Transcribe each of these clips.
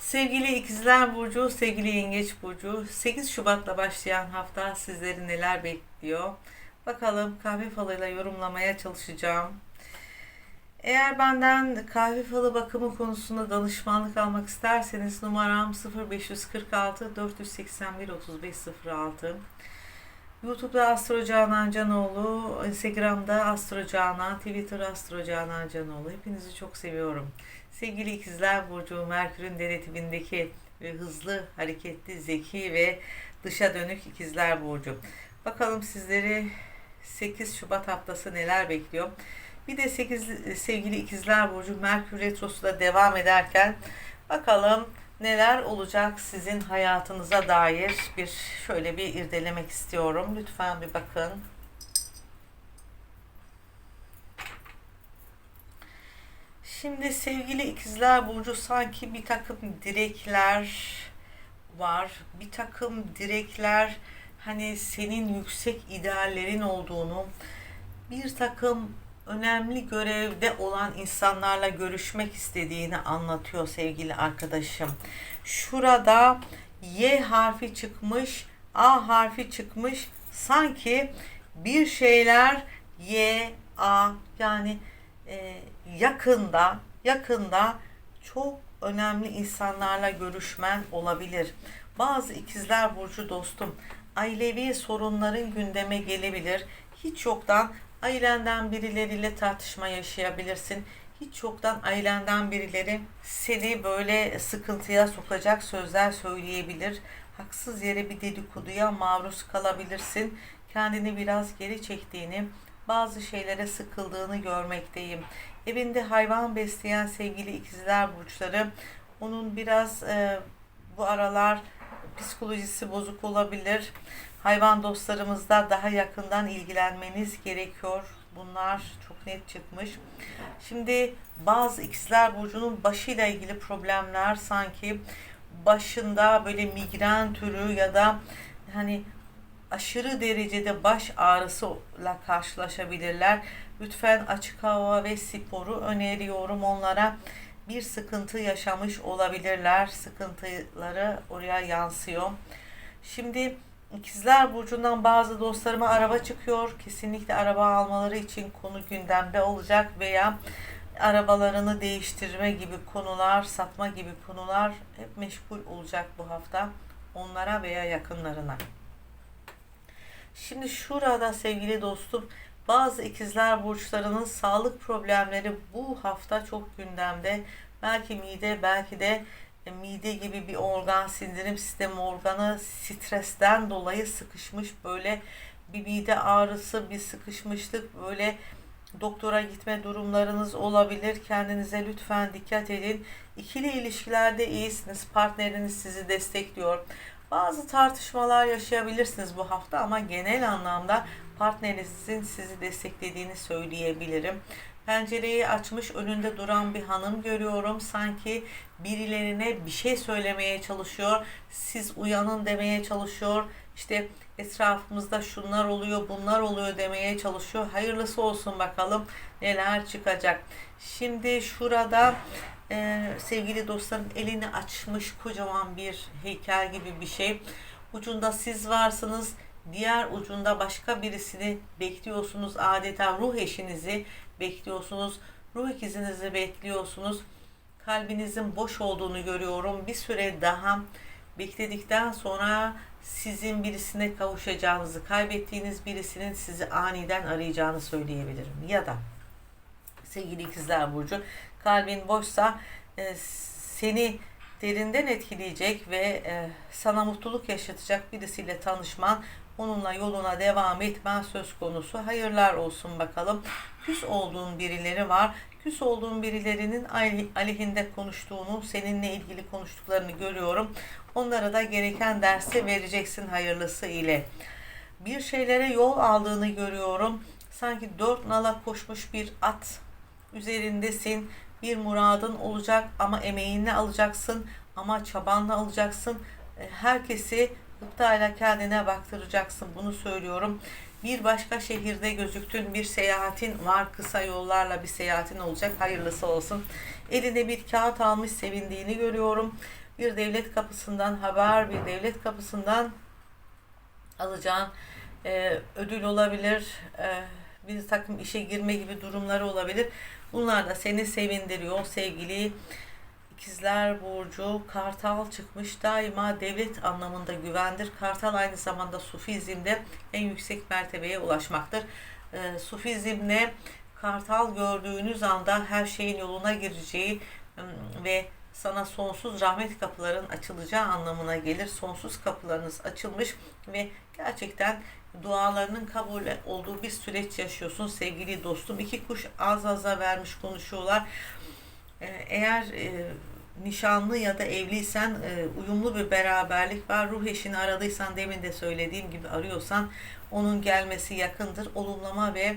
Sevgili ikizler Burcu, sevgili Yengeç Burcu, 8 Şubat'la başlayan hafta sizleri neler bekliyor? Bakalım kahve falıyla yorumlamaya çalışacağım. Eğer benden kahve falı bakımı konusunda danışmanlık almak isterseniz numaram 0546 481 3506. YouTube'da Astro Canan Canoğlu, Instagram'da Astro Canan, Twitter Astro Canan Canoğlu. Hepinizi çok seviyorum. Sevgili ikizler Burcu, Merkür'ün denetimindeki ve hızlı, hareketli, zeki ve dışa dönük ikizler Burcu. Bakalım sizleri 8 Şubat haftası neler bekliyor? Bir de 8 sevgili ikizler Burcu Merkür Retrosu da devam ederken bakalım neler olacak sizin hayatınıza dair bir şöyle bir irdelemek istiyorum. Lütfen bir bakın. Şimdi sevgili ikizler Burcu sanki bir takım direkler var. Bir takım direkler hani senin yüksek ideallerin olduğunu, bir takım önemli görevde olan insanlarla görüşmek istediğini anlatıyor sevgili arkadaşım. Şurada Y harfi çıkmış, A harfi çıkmış. Sanki bir şeyler Y, A yani e, yakında yakında çok önemli insanlarla görüşmen olabilir. Bazı ikizler burcu dostum ailevi sorunların gündeme gelebilir. Hiç yoktan ailenden birileriyle tartışma yaşayabilirsin. Hiç yoktan ailenden birileri seni böyle sıkıntıya sokacak sözler söyleyebilir. Haksız yere bir dedikoduya maruz kalabilirsin. Kendini biraz geri çektiğini, bazı şeylere sıkıldığını görmekteyim. Evinde hayvan besleyen sevgili ikizler burçları onun biraz e, bu aralar psikolojisi bozuk olabilir. Hayvan dostlarımızla daha yakından ilgilenmeniz gerekiyor. Bunlar çok net çıkmış. Şimdi bazı ikizler burcunun başıyla ilgili problemler sanki başında böyle migren türü ya da hani aşırı derecede baş ağrısıyla karşılaşabilirler. Lütfen açık hava ve sporu öneriyorum onlara. Bir sıkıntı yaşamış olabilirler. Sıkıntıları oraya yansıyor. Şimdi İkizler Burcu'ndan bazı dostlarıma araba çıkıyor. Kesinlikle araba almaları için konu gündemde olacak veya arabalarını değiştirme gibi konular, satma gibi konular hep meşgul olacak bu hafta onlara veya yakınlarına. Şimdi şurada sevgili dostum bazı ikizler burçlarının sağlık problemleri bu hafta çok gündemde. Belki mide, belki de e, mide gibi bir organ, sindirim sistemi organı stresten dolayı sıkışmış böyle bir mide ağrısı, bir sıkışmışlık böyle doktora gitme durumlarınız olabilir. Kendinize lütfen dikkat edin. İkili ilişkilerde iyisiniz. Partneriniz sizi destekliyor. Bazı tartışmalar yaşayabilirsiniz bu hafta ama genel anlamda partnerinizin sizi desteklediğini söyleyebilirim. Pencereyi açmış önünde duran bir hanım görüyorum. Sanki birilerine bir şey söylemeye çalışıyor. Siz uyanın demeye çalışıyor. İşte etrafımızda şunlar oluyor, bunlar oluyor demeye çalışıyor. Hayırlısı olsun bakalım neler çıkacak. Şimdi şurada e, sevgili dostlarım elini açmış kocaman bir heykel gibi bir şey. Ucunda siz varsınız. Diğer ucunda başka birisini bekliyorsunuz. Adeta ruh eşinizi bekliyorsunuz. Ruh ikizinizi bekliyorsunuz. Kalbinizin boş olduğunu görüyorum. Bir süre daha bekledikten sonra sizin birisine kavuşacağınızı, kaybettiğiniz birisinin sizi aniden arayacağını söyleyebilirim. Ya da sevgili ikizler burcu kalbin boşsa e, seni derinden etkileyecek ve e, sana mutluluk yaşatacak birisiyle tanışman, onunla yoluna devam etmen söz konusu. Hayırlar olsun bakalım. Küs olduğun birileri var. Küs olduğun birilerinin aleyhinde konuştuğunu, seninle ilgili konuştuklarını görüyorum. Onlara da gereken dersi vereceksin hayırlısı ile. Bir şeylere yol aldığını görüyorum. Sanki dört nala koşmuş bir at üzerindesin. Bir muradın olacak ama emeğinle alacaksın ama çabanla alacaksın. E, herkesi gıptayla kendine baktıracaksın. Bunu söylüyorum. Bir başka şehirde gözüktün, bir seyahatin var, kısa yollarla bir seyahatin olacak. Hayırlısı olsun. Eline bir kağıt almış, sevindiğini görüyorum. bir devlet kapısından haber, bir devlet kapısından alacağın e, ödül olabilir, e, bir takım işe girme gibi durumları olabilir. Bunlar da seni sevindiriyor sevgili İkizler Burcu Kartal çıkmış daima devlet anlamında güvendir. Kartal aynı zamanda Sufizm'de en yüksek mertebeye ulaşmaktır. E, Sufizm'le Kartal gördüğünüz anda her şeyin yoluna gireceği ve sana sonsuz rahmet kapıların açılacağı anlamına gelir. Sonsuz kapılarınız açılmış ve gerçekten dualarının kabul olduğu bir süreç yaşıyorsun sevgili dostum. İki kuş az aza vermiş konuşuyorlar. Ee, Eğer e, nişanlı ya da evliysen e, uyumlu bir beraberlik var. Ruh eşini aradıysan demin de söylediğim gibi arıyorsan onun gelmesi yakındır. Olumlama ve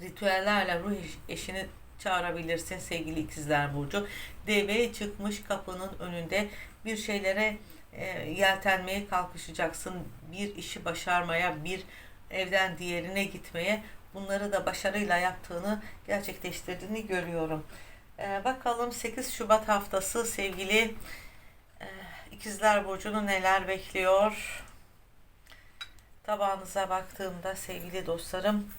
ritüellerle ruh eş- eşini çağırabilirsin sevgili ikizler burcu. Deve çıkmış kapının önünde bir şeylere e, yeltenmeye kalkışacaksın. Bir işi başarmaya, bir evden diğerine gitmeye bunları da başarıyla yaptığını gerçekleştirdiğini görüyorum. E, bakalım 8 Şubat haftası sevgili e, ikizler burcunu neler bekliyor? Tabağınıza baktığımda sevgili dostlarım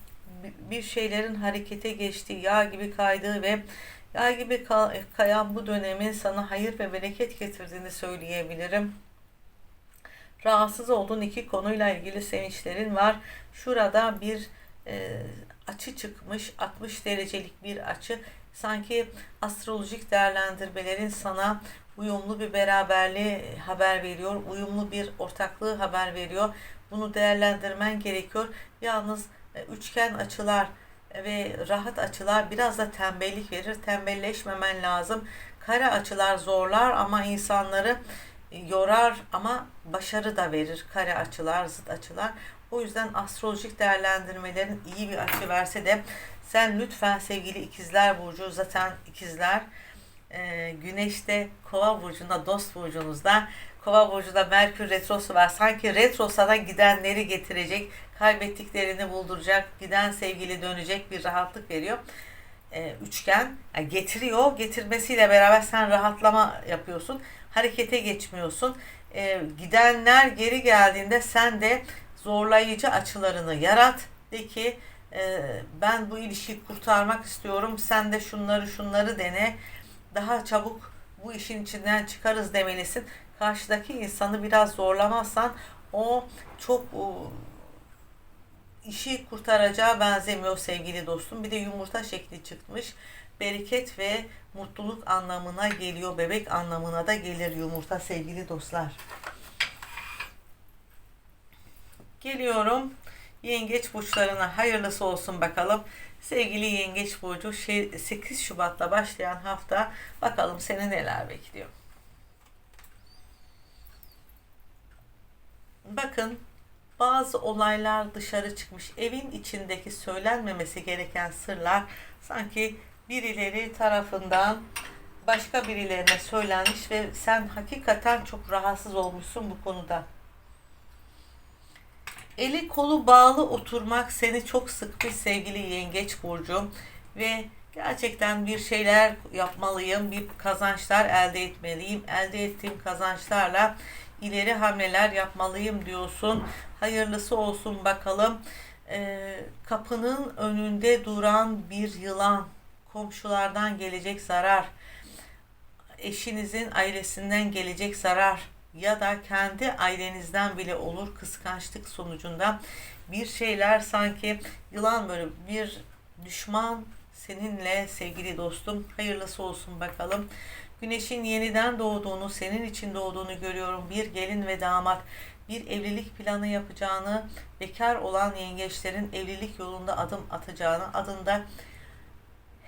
bi- bir şeylerin harekete geçtiği, yağ gibi kaydığı ve yağ gibi ka- kayan bu dönemin sana hayır ve bereket getirdiğini söyleyebilirim. Rahatsız olduğun iki konuyla ilgili sevinçlerin var. Şurada bir e, açı çıkmış, 60 derecelik bir açı. Sanki astrolojik değerlendirmelerin sana uyumlu bir beraberliği haber veriyor, uyumlu bir ortaklığı haber veriyor. Bunu değerlendirmen gerekiyor. Yalnız e, üçgen açılar ve rahat açılar biraz da tembellik verir. Tembelleşmemen lazım. Kare açılar zorlar ama insanları yorar ama başarı da verir. Kare açılar, zıt açılar. O yüzden astrolojik değerlendirmelerin iyi bir açı verse de sen lütfen sevgili ikizler burcu zaten ikizler e, güneşte kova burcunda dost burcunuzda kova burcunda merkür retrosu var. Sanki retro sana gidenleri getirecek kaybettiklerini bulduracak giden sevgili dönecek bir rahatlık veriyor. E, üçgen yani getiriyor. Getirmesiyle beraber sen rahatlama yapıyorsun harekete geçmiyorsun. E, gidenler geri geldiğinde sen de zorlayıcı açılarını yarat. De ki e, ben bu ilişkiyi kurtarmak istiyorum. Sen de şunları şunları dene. Daha çabuk bu işin içinden çıkarız demelisin. Karşıdaki insanı biraz zorlamazsan o çok o, işi kurtaracağı benzemiyor sevgili dostum. Bir de yumurta şekli çıkmış. Bereket ve mutluluk anlamına geliyor. Bebek anlamına da gelir yumurta sevgili dostlar. Geliyorum yengeç burçlarına hayırlısı olsun bakalım. Sevgili yengeç burcu şey- 8 Şubat'ta başlayan hafta bakalım seni neler bekliyor. Bakın bazı olaylar dışarı çıkmış. Evin içindeki söylenmemesi gereken sırlar sanki birileri tarafından başka birilerine söylenmiş ve sen hakikaten çok rahatsız olmuşsun bu konuda. Eli kolu bağlı oturmak seni çok sıkmış sevgili yengeç burcu ve gerçekten bir şeyler yapmalıyım, bir kazançlar elde etmeliyim. Elde ettiğim kazançlarla ileri hamleler yapmalıyım diyorsun. Hayırlısı olsun bakalım. Ee, kapının önünde duran bir yılan, komşulardan gelecek zarar, eşinizin ailesinden gelecek zarar ya da kendi ailenizden bile olur kıskançlık sonucunda bir şeyler sanki yılan böyle bir düşman seninle sevgili dostum hayırlısı olsun bakalım. Güneşin yeniden doğduğunu, senin için doğduğunu görüyorum. Bir gelin ve damat bir evlilik planı yapacağını, bekar olan yengeçlerin evlilik yolunda adım atacağını, adında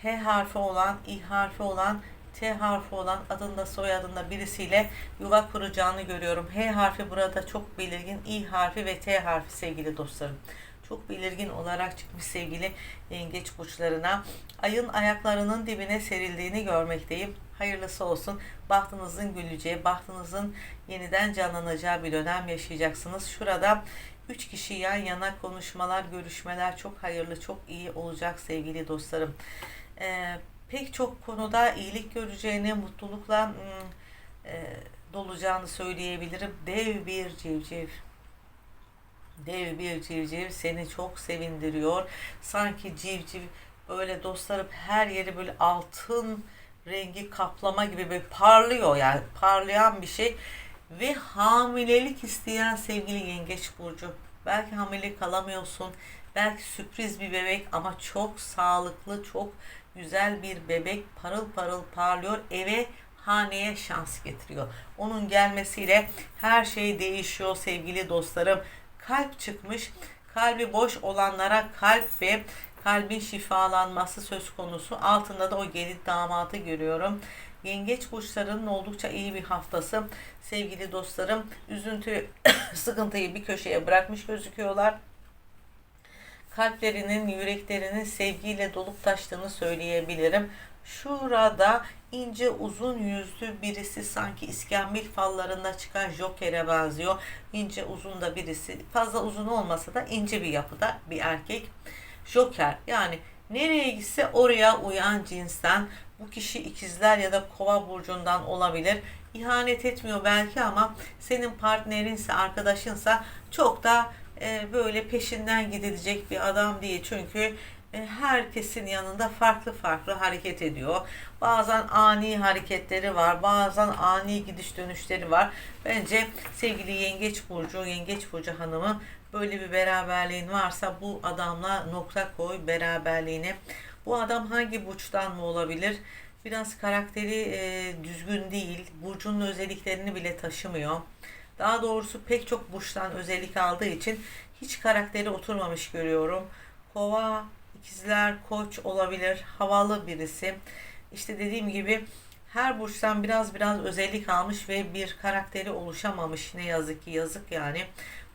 H harfi olan, İ harfi olan, T harfi olan adında soyadında birisiyle yuva kuracağını görüyorum. H harfi burada çok belirgin, İ harfi ve T harfi sevgili dostlarım. Çok belirgin olarak çıkmış sevgili yengeç burçlarına. Ayın ayaklarının dibine serildiğini görmekteyim. Hayırlısı olsun. Bahtınızın güleceği, bahtınızın yeniden canlanacağı bir dönem yaşayacaksınız. Şurada üç kişi yan yana konuşmalar, görüşmeler çok hayırlı, çok iyi olacak sevgili dostlarım. Ee, pek çok konuda iyilik göreceğini, mutlulukla hmm, e, olacağını söyleyebilirim. Dev bir civciv. Dev bir civciv seni çok sevindiriyor. Sanki civciv böyle dostlarım her yeri böyle altın rengi kaplama gibi böyle parlıyor yani parlayan bir şey. Ve hamilelik isteyen sevgili yengeç burcu. Belki hamile kalamıyorsun belki sürpriz bir bebek ama çok sağlıklı çok güzel bir bebek parıl parıl parlıyor eve haneye şans getiriyor. Onun gelmesiyle her şey değişiyor sevgili dostlarım kalp çıkmış kalbi boş olanlara kalp ve kalbin şifalanması söz konusu. Altında da o gelin damadı görüyorum. Yengeç burçlarının oldukça iyi bir haftası. Sevgili dostlarım, üzüntü, sıkıntıyı bir köşeye bırakmış gözüküyorlar. Kalplerinin, yüreklerinin sevgiyle dolup taştığını söyleyebilirim. Şurada ince uzun yüzlü birisi sanki iskambil fallarında çıkan Joker'e benziyor. İnce uzun da birisi. Fazla uzun olmasa da ince bir yapıda bir erkek. Joker yani nereye gitse oraya uyan cinsten bu kişi ikizler ya da kova burcundan olabilir. İhanet etmiyor belki ama senin partnerinse, arkadaşınsa çok da e, böyle peşinden gidilecek bir adam değil. Çünkü herkesin yanında farklı farklı hareket ediyor. Bazen ani hareketleri var, bazen ani gidiş dönüşleri var. Bence sevgili Yengeç Burcu, Yengeç Burcu hanımı böyle bir beraberliğin varsa bu adamla nokta koy beraberliğine. Bu adam hangi burçtan mı olabilir? Biraz karakteri e, düzgün değil. Burcunun özelliklerini bile taşımıyor. Daha doğrusu pek çok burçtan özellik aldığı için hiç karakteri oturmamış görüyorum. Kova, ikizler, koç olabilir. Havalı birisi. İşte dediğim gibi her burçtan biraz biraz özellik almış ve bir karakteri oluşamamış. Ne yazık ki yazık yani.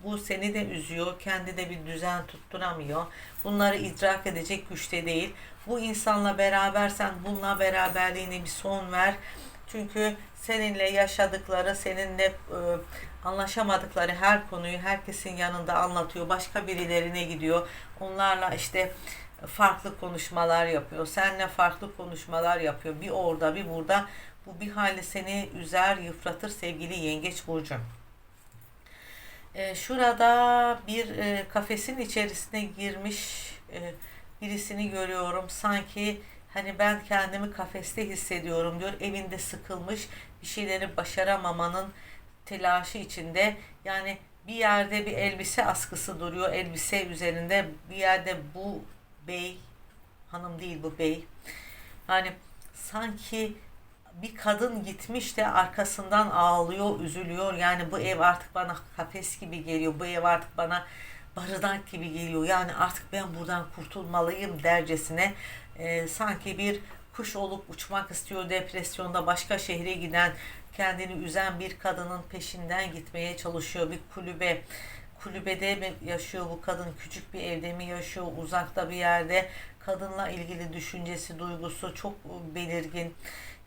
Bu seni de üzüyor. Kendi de bir düzen tutturamıyor. Bunları idrak edecek güçte değil. Bu insanla berabersen bununla beraberliğine bir son ver. Çünkü seninle yaşadıkları, seninle e, anlaşamadıkları her konuyu herkesin yanında anlatıyor. Başka birilerine gidiyor. Onlarla işte farklı konuşmalar yapıyor. Seninle farklı konuşmalar yapıyor. Bir orada bir burada. Bu bir hali seni üzer, yıpratır sevgili yengeç burcu. Ee, şurada bir e, kafesin içerisine girmiş e, birisini görüyorum. Sanki hani ben kendimi kafeste hissediyorum diyor. Evinde sıkılmış bir şeyleri başaramamanın telaşı içinde. Yani bir yerde bir elbise askısı duruyor. Elbise üzerinde bir yerde bu bey hanım değil bu bey. Hani sanki bir kadın gitmiş de arkasından ağlıyor, üzülüyor. Yani bu ev artık bana kafes gibi geliyor. Bu ev artık bana barınak gibi geliyor. Yani artık ben buradan kurtulmalıyım dercesine e, sanki bir kuş olup uçmak istiyor depresyonda başka şehre giden kendini üzen bir kadının peşinden gitmeye çalışıyor bir kulübe kulübede mi yaşıyor bu kadın küçük bir evde mi yaşıyor uzakta bir yerde kadınla ilgili düşüncesi duygusu çok belirgin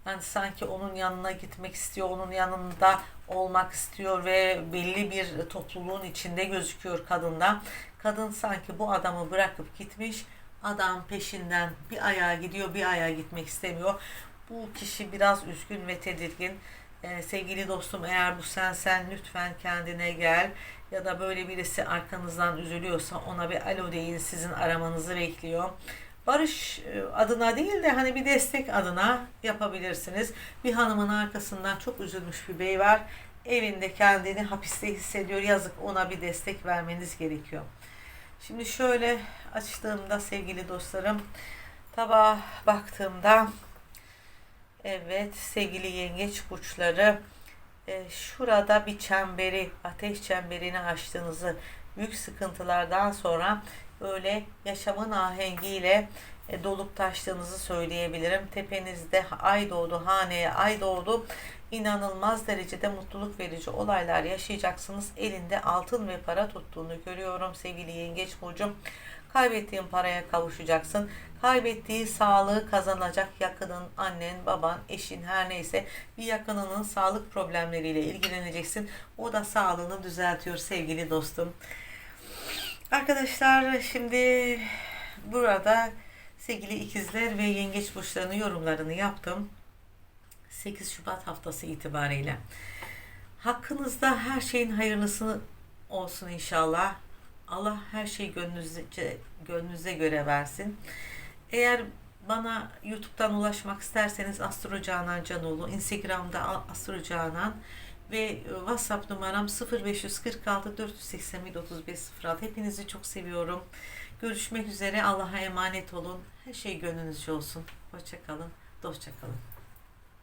yani sanki onun yanına gitmek istiyor, onun yanında olmak istiyor ve belli bir topluluğun içinde gözüküyor kadında. Kadın sanki bu adamı bırakıp gitmiş, adam peşinden bir ayağa gidiyor, bir ayağa gitmek istemiyor. Bu kişi biraz üzgün ve tedirgin. Ee, sevgili dostum eğer bu sen sen lütfen kendine gel ya da böyle birisi arkanızdan üzülüyorsa ona bir alo deyin sizin aramanızı bekliyor barış e, adına değil de hani bir destek adına yapabilirsiniz. Bir hanımın arkasından çok üzülmüş bir bey var. Evinde kendini hapiste hissediyor. Yazık ona bir destek vermeniz gerekiyor. Şimdi şöyle açtığımda sevgili dostlarım tabağa baktığımda evet sevgili yengeç burçları e, şurada bir çemberi ateş çemberini açtığınızı büyük sıkıntılardan sonra böyle yaşamın ahengiyle e, dolup taştığınızı söyleyebilirim. Tepenizde ay doğdu, haneye ay doğdu. İnanılmaz derecede mutluluk verici olaylar yaşayacaksınız. Elinde altın ve para tuttuğunu görüyorum sevgili yengeç burcum. Kaybettiğin paraya kavuşacaksın. Kaybettiği sağlığı kazanacak yakının, annen, baban, eşin her neyse bir yakınının sağlık problemleriyle ilgileneceksin. O da sağlığını düzeltiyor sevgili dostum. Arkadaşlar şimdi burada sevgili ikizler ve yengeç burçlarının yorumlarını yaptım. 8 Şubat haftası itibariyle. Hakkınızda her şeyin hayırlısı olsun inşallah. Allah her şeyi gönlünüze, gönlünüze göre versin. Eğer bana YouTube'dan ulaşmak isterseniz Astro Canan Canoğlu, Instagram'da Astro Canan ve WhatsApp numaram 0546 487 3506. Hepinizi çok seviyorum. Görüşmek üzere. Allah'a emanet olun. Her şey gönlünüzce olsun. Hoşçakalın. Dostça kalın.